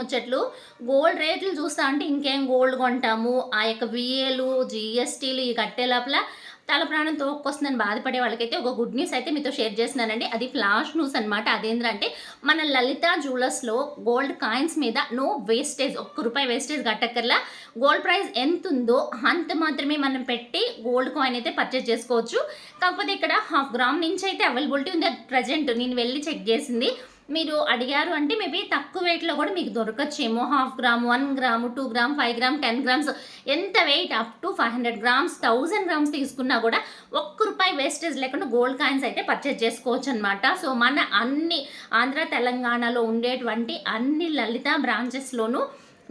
ముచ్చట్లు. గోల్డ్ రేట్లు చూస్తా అంటే ఇంకేం గోల్డ్ కొంటాము? ఆ యొక్క విఏలు జిఎస్టీలు ఈ కట్టే లోపల తల ప్రాణం తోక్కొస్తుందని బాధపడే వాళ్ళకైతే ఒక గుడ్ న్యూస్ అయితే మీతో షేర్ చేస్తున్నానండి. అది ఫ్లాష్ న్యూస్ అనమాట అదేంటంటే మన లలిత జ్యువెలర్స్లో గోల్డ్ కాయిన్స్ మీద నో వేస్టేజ్ ఒక్క రూపాయి వేస్టేజ్ కట్టక్కర్లా. గోల్డ్ ప్రైస్ ఎంత ఉందో అంత మాత్రమే మనం పెట్టి గోల్డ్ కాయిన్ అయితే పర్చేజ్ చేసుకోవచ్చు. కాకపోతే ఇక్కడ హాఫ్ గ్రామ్ నుంచి అయితే అవైలబిలిటీ ఉంది. ప్రజెంట్ నేను వెళ్ళి చెక్ చేసింది. మీరు అడిగారు అంటే మేబీ తక్కువ వెయిట్లో కూడా మీకు దొరకచ్చేమో. Half gram one gram two gram five gram ten grams. ఎంత weight up to five hundred grams thousand grams తీసుకున్నా కూడా ఒక్క రూపాయి వేస్టేజ్ లేకుండా గోల్డ్ కాయిన్స్ అయితే పర్చేజ్ చేసుకోవచ్చు అనమాట సో మన అన్ని ఆంధ్ర తెలంగాణలో ఉండేటువంటి అన్ని లలిత బ్రాంచెస్లోనూ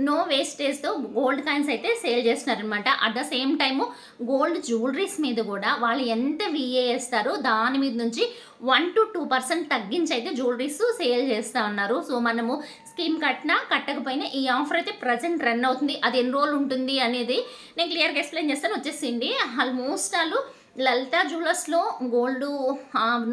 నో వేస్టేజ్తో గోల్డ్ కాయిన్స్ అయితే సేల్ చేస్తున్నారనమాట at the same time gold jewelleries మీద కూడా వాళ్ళు ఎంత విఏ వేస్తారో దాని మీద నుంచి వన్ టు టూ పర్సెంట్ తగ్గించి అయితే జ్యువెలరీస్ సేల్ చేస్తూ ఉన్నారు. సో మనము స్కీమ్ కట్టినా కట్టకపోయినా ఈ ఆఫర్ అయితే ప్రజెంట్ రన్ అవుతుంది. అది ఎన్ని రోజులు ఉంటుంది అనేది నేను క్లియర్గా ఎక్స్ప్లెయిన్ చేస్తాను. వచ్చేసింది. ఆల్మోస్ట్ వాళ్ళు లలిత జ్యువెలర్స్లో గోల్డ్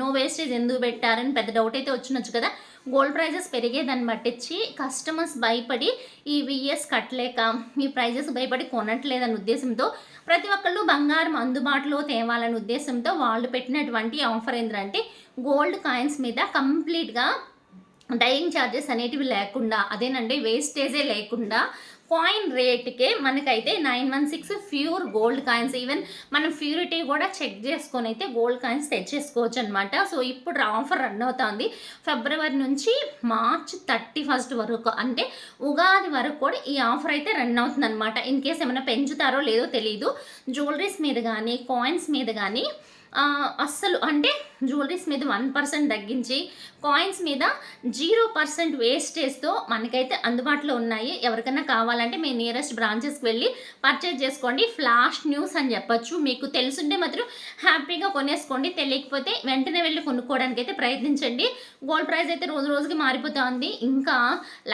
నో వేస్టేజ్ ఎందుకు పెట్టారని పెద్ద డౌట్ అయితే వచ్చినొచ్చు కదా. గోల్డ్ ప్రైజెస్ పెరిగేదాన్ని పట్టించి కస్టమర్స్ భయపడి ఈ విఎస్ కట్టలేక ఈ ప్రైజెస్ భయపడి కొనట్లేదనే ఉద్దేశంతో ప్రతి ఒక్కళ్ళు బంగారం అందుబాటులో తేవాలనే ఉద్దేశంతో వాళ్ళు పెట్టినటువంటి ఆఫర్ ఏంటంటే గోల్డ్ కాయిన్స్ మీద కంప్లీట్గా డైయింగ్ ఛార్జెస్ అనేటివి లేకుండా అదేనండి వేస్టేజే లేకుండా కాయిన్ రేట్కే మనకైతే nine one six pure gold coins even మనం ప్యూరిటీ కూడా చెక్ చేసుకొని అయితే గోల్డ్ కాయిన్స్ తెచ్చేసుకోవచ్చు అనమాట సో ఇప్పుడు ఆఫర్ రన్ అవుతుంది. ఫిబ్రవరి నుంచి మార్చ్ థర్టీ ఫస్ట్ వరకు అంటే ఉగాది వరకు కూడా ఈ ఆఫర్ అయితే రన్ అవుతుంది అనమాట ఇన్ కేస్ ఏమైనా పెంచుతారో లేదో తెలియదు జ్యువెలరీస్ మీద కానీ కాయిన్స్ మీద కానీ అస్సలు అంటే జ్యువెలరీస్ మీద వన్ పర్సెంట్ తగ్గించి కాయిన్స్ మీద జీరో పర్సెంట్ వేస్టేజ్తో మనకైతే అందుబాటులో ఉన్నాయి. ఎవరికైనా కావాలంటే మీ నియరెస్ట్ బ్రాంచెస్కి వెళ్ళి పర్చేజ్ చేసుకోండి. ఫ్లాష్ న్యూస్ అని చెప్పొచ్చు. మీకు తెలుసుంటే మాత్రం హ్యాపీగా కొనేసుకోండి. తెలియకపోతే వెంటనే వెళ్ళి కొనుక్కోవడానికి అయితే ప్రయత్నించండి. గోల్డ్ ప్రైస్ అయితే రోజు రోజుకి మారిపోతుంది. ఇంకా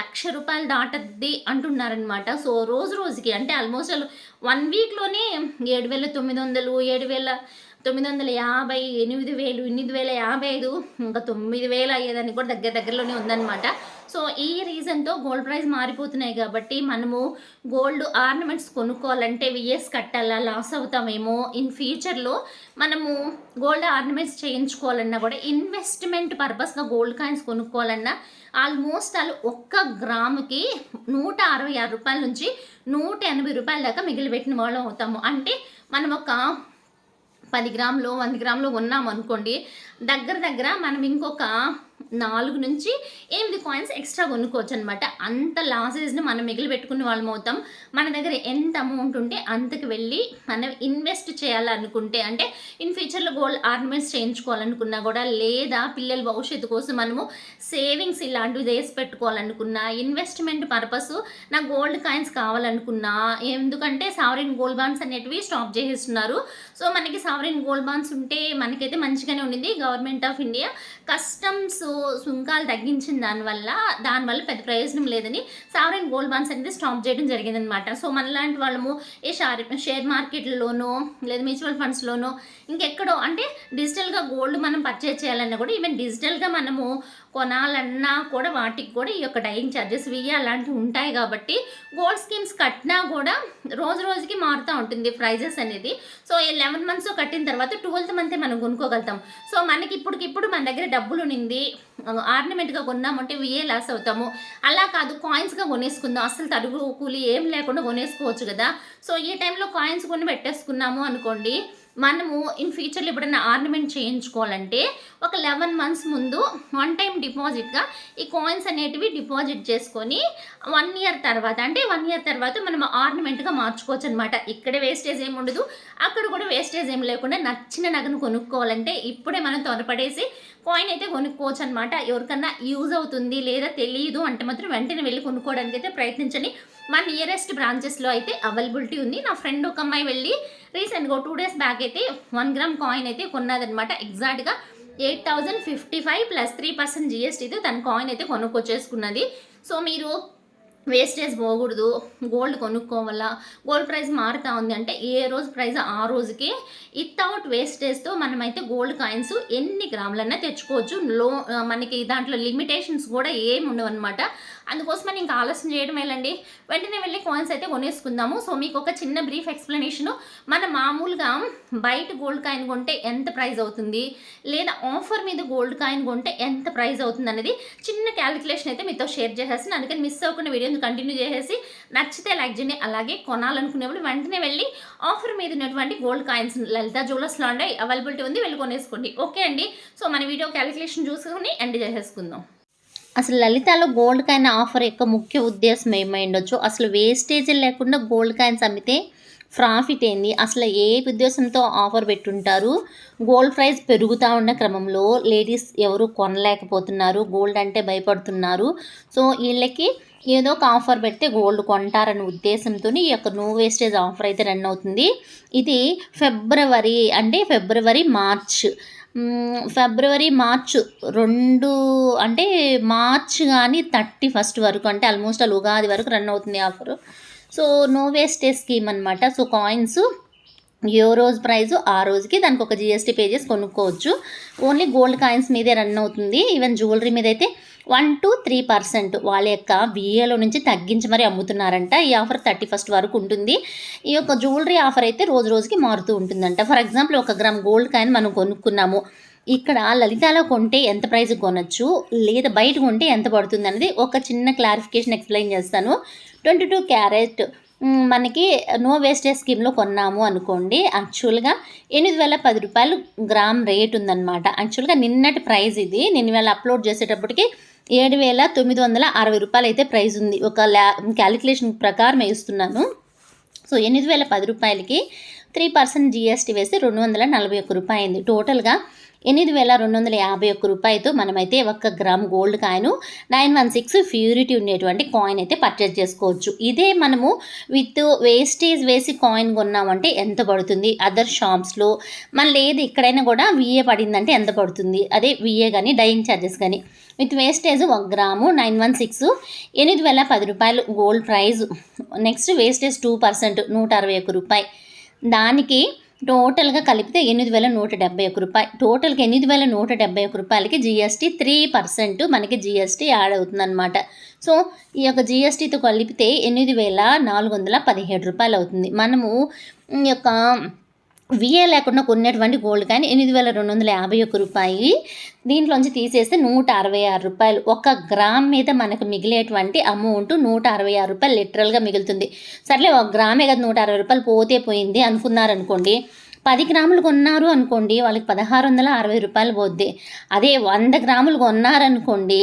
లక్ష రూపాయలు దాటద్ది అంటున్నారనమాట సో రోజు రోజుకి అంటే ఆల్మోస్ట్ వన్ వీక్లోనే ఏడు వేల తొమ్మిది వందలు ఏడు వేల తొమ్మిది వందల యాభై ఎనిమిది వేలు ఎనిమిది వేల యాభై ఐదు ఇంకా తొమ్మిది వేలు అయ్యేదానికి కూడా దగ్గర దగ్గరలోనే ఉందన్నమాట. సో ఈ రీజన్తో గోల్డ్ ప్రైస్ మారిపోతున్నాయి కాబట్టి మనము గోల్డ్ ఆర్నమెంట్స్ కొనుక్కోవాలంటే విఎస్ కట్టాలా లాస్ అవుతామేమో ఇన్ ఫ్యూచర్లో మనము గోల్డ్ ఆర్నమెంట్స్ చేయించుకోవాలన్నా కూడా ఇన్వెస్ట్మెంట్ పర్పస్గా గోల్డ్ కాయిన్స్ కొనుక్కోవాలన్నా ఆల్మోస్ట్ వాళ్ళు ఒక్క గ్రాముకి నూట అరవై ఆరు రూపాయల నుంచి నూట ఎనభై రూపాయల దాకా మిగిలిపెట్టిన వాళ్ళం అవుతాము. అంటే మనం ఒక పది గ్రాములు వంద గ్రాములు ఉన్నాం అనుకోండి దగ్గర దగ్గర మనం ఇంకొక నాలుగు నుంచి ఎనిమిది కాయిన్స్ ఎక్స్ట్రా కొనుక్కోవచ్చు అనమాట అంత లాసెస్ని మనం మిగిలి పెట్టుకునే వాళ్ళం అవుతాం. మన దగ్గర ఎంత అమౌంట్ ఉంటే అంతకు వెళ్ళి మనం ఇన్వెస్ట్ చేయాలనుకుంటే అంటే ఇన్ ఫ్యూచర్లో గోల్డ్ ఆర్నమెంట్స్ చేయించుకోవాలనుకున్నా కూడా లేదా పిల్లల భవిష్యత్తు కోసం మనము సేవింగ్స్ ఇలాంటివి చేసి పెట్టుకోవాలనుకున్నా ఇన్వెస్ట్మెంట్ పర్పస్ నాకు గోల్డ్ కాయిన్స్ కావాలనుకున్నా ఎందుకంటే సావరిన్ గోల్డ్ బాండ్స్ అనేటివి స్టాప్ చేసేస్తున్నారు. సో మనకి సావరిన్ గోల్డ్ బాండ్స్ ఉంటే మనకైతే మంచిగానే ఉండింది. గవర్నమెంట్ ఆఫ్ ఇండియా కస్టమ్స్ సుంకాలు తగ్గించిన దానివల్ల దానివల్ల పెద్ద ప్రయోజనం లేదని సావరెన్ గోల్డ్ బాండ్స్ అనేది స్టాప్ చేయడం జరిగిందనమాట. సో మనలాంటి వాళ్ళము ఏ షార్ షేర్ మార్కెట్లలోనో లేదా మ్యూచువల్ ఫండ్స్లోనో ఇంకెక్కడో అంటే డిజిటల్గా గోల్డ్ మనం పర్చేజ్ చేయాలన్నా కూడా ఈవెన్ డిజిటల్గా మనము కొనాలన్నా కూడా వాటికి కూడా ఈ యొక్క డైయింగ్ ఛార్జెస్ వెయ్యి అలాంటివి ఉంటాయి కాబట్టి గోల్డ్ స్కీమ్స్ కట్టినా కూడా రోజు రోజుకి మారుతూ ఉంటుంది ప్రైజెస్ అనేది. సో ఈ లెవెన్ మంత్స్ కట్టిన తర్వాత ట్వెల్త్ మంతే మనం కొనుక్కోగలుగుతాం. సో మనకి ఇప్పటికిప్పుడు మన దగ్గర డబ్బులు ఉన్నింది ఆర్నమెంట్గా కొన్నామంటే విఏ లాస్ అవుతాము. అలా కాదు కాయిన్స్గా కొనేసుకుందాం. అసలు తరుగు కూలి ఏం లేకుండా కొనేసుకోవచ్చు కదా. సో ఈ టైంలో కాయిన్స్ కొని పెట్టేసుకున్నాము అనుకోండి. మనము ఇన్ ఫ్యూచర్లో ఎప్పుడైనా ఆర్నమెంట్ చేయించుకోవాలంటే ఒక లెవెన్ మంత్స్ ముందు వన్ టైం డిపాజిట్గా ఈ కాయిన్స్ అనేటివి డిపాజిట్ చేసుకొని వన్ ఇయర్ తర్వాత అంటే వన్ ఇయర్ తర్వాత మనం ఆర్నమెంట్గా మార్చుకోవచ్చు అనమాట ఇక్కడ వేస్టేజ్ ఏమి ఉండదు. అక్కడ కూడా వేస్టేజ్ ఏం లేకుండా నచ్చిన నగను కొనుక్కోవాలంటే ఇప్పుడే మనం త్వరపడేసి కాయిన్ అయితే కొనుక్కోవచ్చు అనమాట ఎవరికన్నా యూజ్ అవుతుంది లేదా తెలియదు అంటే మాత్రం వెంటనే వెళ్ళి కొనుక్కోవడానికి అయితే ప్రయత్నించండి. మా నియరెస్ట్ బ్రాంచెస్లో అయితే అవైలబిలిటీ ఉంది. నా ఫ్రెండ్ ఒక అమ్మాయి వెళ్ళి రీసెంట్గా టూ డేస్ బ్యాక్ అయితే వన్ గ్రామ్ కాయిన్ అయితే కొన్నదనమాట ఎగ్జాక్ట్గా eight thousand fifty five plus three percent జిఎస్టీతో తన కాయిన్ అయితే కొనుక్కొచ్చేసుకున్నది. సో మీరు వేస్టేజ్ పోకూడదు. గోల్డ్ కొనుక్కోవాలా? గోల్డ్ ప్రైస్ మారుతూ ఉంది. అంటే ఏ రోజు ప్రైస్ ఆ రోజుకి వితౌట్ వేస్టేజ్తో మనమైతే గోల్డ్ కాయిన్స్ ఎన్ని గ్రాములన్నా తెచ్చుకోవచ్చు. లో మనకి దాంట్లో లిమిటేషన్స్ కూడా ఏమి ఉండవు అనమాట అందుకోసమని ఇంకా ఆలోచన చేయడం వెళ్ళండి వెంటనే వెళ్ళి కాయిన్స్ అయితే కొనేసుకుందాము. సో మీకు ఒక చిన్న బ్రీఫ్ ఎక్స్ప్లెనేషన్. మన మామూలుగా బయట గోల్డ్ కాయిన్ కొంటే ఎంత ప్రైస్ అవుతుంది? లేదా ఆఫర్ మీద గోల్డ్ కాయిన్ కొంటే ఎంత ప్రైస్ అవుతుంది అనేది చిన్న క్యాలిక్యులేషన్ అయితే మీతో షేర్ చేసేసి అందుకని మిస్ అవ్వకుండా వీడియోని కంటిన్యూ చేసేసి నచ్చితే లైక్ చేయండి అలాగే కొనాలనుకునేప్పుడు వెంటనే వెళ్ళి ఆఫర్ మీద ఉన్నటువంటి గోల్డ్ కాయిన్స్ లలిత జ్యువెలర్స్లో ఉండే అవైలబిలిటీ ఉంది వెళ్ళి కొనేసుకోండి. ఓకే అండి. సో మన వీడియో క్యాలిక్యులేషన్ చూసుకొని ఎండ్ చేసేసుకుందాం. అసలు లలితలో గోల్డ్ కాయిన్ ఆఫర్ యొక్క ముఖ్య ఉద్దేశం ఏమై ఉండొచ్చు? అసలు వేస్టేజ్ లేకుండా గోల్డ్ కాయిన్స్ అమ్మితే ప్రాఫిట్ ఏంది? అసలు ఏ ఉద్దేశంతో ఆఫర్ పెట్టుంటారు? గోల్డ్ ప్రైస్ పెరుగుతూ ఉన్న క్రమంలో లేడీస్ ఎవరు కొనలేకపోతున్నారు? గోల్డ్ అంటే భయపడుతున్నారు. సో వీళ్ళకి ఏదో ఒక ఆఫర్ పెడితే గోల్డ్ కొంటారనే ఉద్దేశంతో ఈ యొక్క నో వేస్టేజ్ ఆఫర్ అయితే రన్ అవుతుంది. ఇది ఫిబ్రవరి అంటే ఫిబ్రవరి మార్చ్. ఫిబ్రవరి మార్చ్ రెండు అంటే మార్చ్ కానీ థర్టీ ఫస్ట్ వరకు అంటే ఆల్మోస్ట్ అలా ఉగాది వరకు రన్ అవుతుంది offer. So no wastage scheme అనమాట సో కాయిన్స్ ఏ రోజు ప్రైస్ ఆ రోజుకి దానికి ఒక జిఎస్టీ చేసి కొనుక్కోవచ్చు. ఓన్లీ గోల్డ్ కాయిన్స్ మీదే రన్ అవుతుంది. ఈవెన్ జ్యువెలరీ మీద అయితే వన్ టు త్రీ పర్సెంట్ వాళ్ళ యొక్క విఏలో నుంచి తగ్గించి మరి అమ్ముతున్నారంట. ఈ ఆఫర్ థర్టీ ఫస్ట్ వరకు ఉంటుంది. ఈ యొక్క జ్యువెలరీ ఆఫర్ అయితే రోజు రోజుకి మారుతూ ఉంటుందంట. ఫర్ ఎగ్జాంపుల్ ఒక గ్రామ్ గోల్డ్ కాయిన్ మనం కొనుక్కున్నాము. ఇక్కడ లలితాలో కొంటే ఎంత ప్రైస్ కొనొచ్చు? లేదా బయట కొంటే ఎంత పడుతుంది అనేది ఒక చిన్న క్లారిఫికేషన్ ఎక్స్ప్లెయిన్ చేస్తాను. ట్వంటీ టూ క్యారెట్ మనకి నో వేస్టేజ్ స్కీమ్లో కొన్నాము అనుకోండి. యాక్చువల్గా ఎనిమిది వేల పది రూపాయలు గ్రామ్ రేట్ ఉందన్నమాట. యాక్చువల్గా నిన్నటి ప్రైస్ ఇది. నిన్న వేళ అప్లోడ్ చేసేటప్పటికి ఏడు వేల తొమ్మిది వందల అరవై రూపాయలు అయితే ప్రైస్ ఉంది. ఒక ల్యా క్యాలిక్యులేషన్ ప్రకారం వేస్తున్నాను సో ఎనిమిది వేల పది రూపాయలకి త్రీ పర్సెంట్ జిఎస్టీ వేసి రెండు వందల నలభై ఒక్క రూపాయి అయింది. టోటల్గా ఎనిమిది వేల రెండు వందల యాభై ఒక్క రూపాయలతో మనమైతే ఒక్క gram gold coin nine one six purity ఉండేటువంటి కాయిన్ అయితే పర్చేజ్ చేసుకోవచ్చు. ఇదే మనము విత్ వేస్టేజ్ వేసి కాయిన్ కొన్నామంటే ఎంత పడుతుంది? అదర్ షాప్స్లో మన లేదు ఎక్కడైనా కూడా విఏ పడిందంటే ఎంత పడుతుంది? అదే విఏ కానీ డైయింగ్ ఛార్జెస్ కానీ విత్ వేస్టేజ్ ఒక గ్రాము నైన్ వన్ సిక్స్. ఎనిమిది వేల పది రూపాయలు gold price. Next wastage two percent నూట అరవై ఒక్క రూపాయి. దానికి టోటల్గా కలిపితే ఎనిమిది వేల నూట డెబ్బై ఒక్క రూపాయి. టోటల్కి ఎనిమిది వేల నూట డెబ్బై ఒక్క రూపాయలకి జిఎస్టీ త్రీ పర్సెంట్ మనకి జిఎస్టీ యాడ్ అవుతుందన్నమాట. సో ఈ యొక్క జిఎస్టీతో కలిపితే ఎనిమిది వేల నాలుగు వందల పదిహేడు రూపాయలు అవుతుంది. మనము ఈ యొక్క విఏ లేకుండా కొన్నటువంటి గోల్డ్ కాయిన్ ఎనిమిది వేల రెండు వందల యాభై ఒక్క రూపాయి దీంట్లోంచి తీసేస్తే నూట అరవై ఆరు రూపాయలు. ఒక గ్రామ్ మీద మనకు మిగిలేటువంటి అమౌంట్ నూట అరవై ఆరు రూపాయలు లిటరల్గా మిగులుతుంది. సర్లే ఒక గ్రామే కదా నూట అరవై రూపాయలు పోతే పోయింది అనుకున్నారనుకోండి పది గ్రాములు కొన్నారు అనుకోండి వాళ్ళకి పదహారు వందల అరవై రూపాయలు పోద్ది. అదే వంద గ్రాములు కొన్నారనుకోండి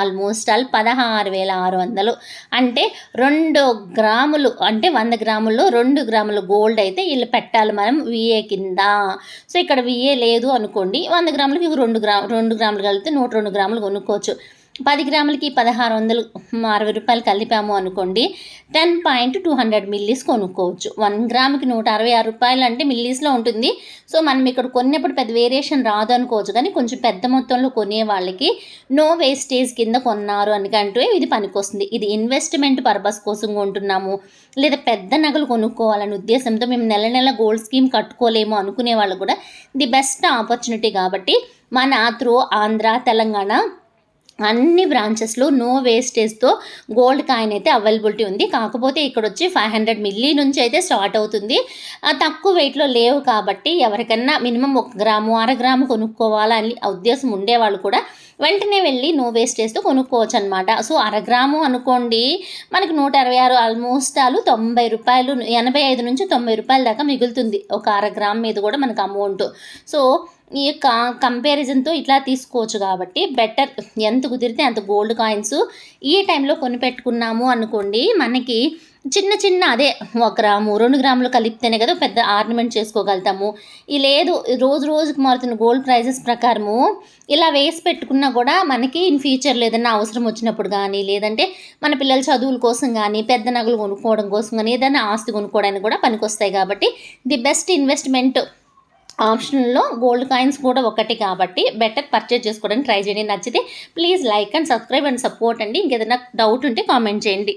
ఆల్మోస్ట్ ఆల్ పదహారు వేల ఆరు వందలు. అంటే రెండు గ్రాములు అంటే వంద గ్రాముల్లో రెండు గ్రాములు గోల్డ్ అయితే వీళ్ళు పెట్టాలి మనం విఏ కింద. సో ఇక్కడ విఏ లేదు అనుకోండి వంద గ్రాములకి రెండు గ్రాము రెండు గ్రాములు కలిపితే నూట రెండు గ్రాములు కొనుక్కోవచ్చు. పది గ్రాములకి పదహారు వందలు అరవై రూపాయలు కలిపాము అనుకోండి ten point two hundred millis కొనుక్కోవచ్చు. వన్ గ్రాముకి నూట అరవై ఆరు రూపాయలు అంటే మిల్లీస్లో ఉంటుంది. సో మనం ఇక్కడ కొన్నప్పుడు పెద్ద వేరియేషన్ రాదు అనుకోవచ్చు కానీ కొంచెం పెద్ద మొత్తంలో కొనే వాళ్ళకి నో వేస్టేజ్ కింద కొన్నారు అనుకంటూ ఇది పనికొస్తుంది. ఇది ఇన్వెస్ట్మెంట్ పర్పస్ కోసం కొంటున్నాము. లేదా పెద్ద నగలు కొనుక్కోవాలనే ఉద్దేశంతో మేము నెల నెల గోల్డ్ స్కీమ్ కట్టుకోలేము అనుకునే వాళ్ళు కూడా ది బెస్ట్ ఆపర్చునిటీ కాబట్టి మన త్రూ ఆంధ్ర తెలంగాణ అన్ని బ్రాంచెస్లో నో వేస్టేజ్తో గోల్డ్ కాయిన్ అయితే అవైలబిలిటీ ఉంది. కాకపోతే ఇక్కడ వచ్చి ఫైవ్ హండ్రెడ్ మిల్లీ నుంచి అయితే స్టార్ట్ అవుతుంది. తక్కువ వెయిట్లో లేవు కాబట్టి ఎవరికన్నా మినిమం ఒక గ్రాము అర గ్రాము కొనుక్కోవాలని ఉద్దేశం ఉండేవాళ్ళు కూడా వెంటనే వెళ్ళి నో వేస్టేజ్తో కొనుక్కోవచ్చు అనమాట సో అర గ్రాము అనుకోండి మనకి నూట అరవై ఆరు ఆల్మోస్ట్ ఆలు తొంభై రూపాయలు ఎనభై ఐదు నుంచి తొంభై రూపాయల దాకా మిగులుతుంది. ఒక అర గ్రామ్ మీద కూడా మనకు అమౌంట్ సో ఈ యొక్క కంపారిజన్తో ఇట్లా తీసుకోవచ్చు కాబట్టి బెటర్ ఎంత కుదిరితే అంత గోల్డ్ కాయిన్స్ ఈ టైంలో కొనిపెట్టుకున్నాము అనుకోండి మనకి చిన్న చిన్న అదే ఒక గ్రాము రెండు గ్రాములు కలిపితేనే కదా పెద్ద ఆర్నమెంట్ చేసుకోగలుగుతాము. ఈ లేదు రోజు రోజుకి మారుతున్న గోల్డ్ ప్రైజెస్ ప్రకారము ఇలా వేసి పెట్టుకున్నా కూడా మనకి ఇన్ ఫ్యూచర్లో ఏదైనా అవసరం వచ్చినప్పుడు కానీ లేదంటే మన పిల్లల చదువుల కోసం కానీ పెద్ద నగలు కొనుక్కోవడం కోసం కానీ ఏదైనా ఆస్తి కొనుక్కోవడానికి కూడా పనికొస్తాయి కాబట్టి ది బెస్ట్ ఇన్వెస్ట్మెంట్ ఆప్షన్లో గోల్డ్ కాయిన్స్ కూడా ఒకటి కాబట్టి బెటర్ పర్చేజ్ చేసుకోవడానికి ట్రై చేయండి. నచ్చితే please like and subscribe and support అండి. ఇంకేదైనా డౌట్ ఉంటే కామెంట్ చేయండి.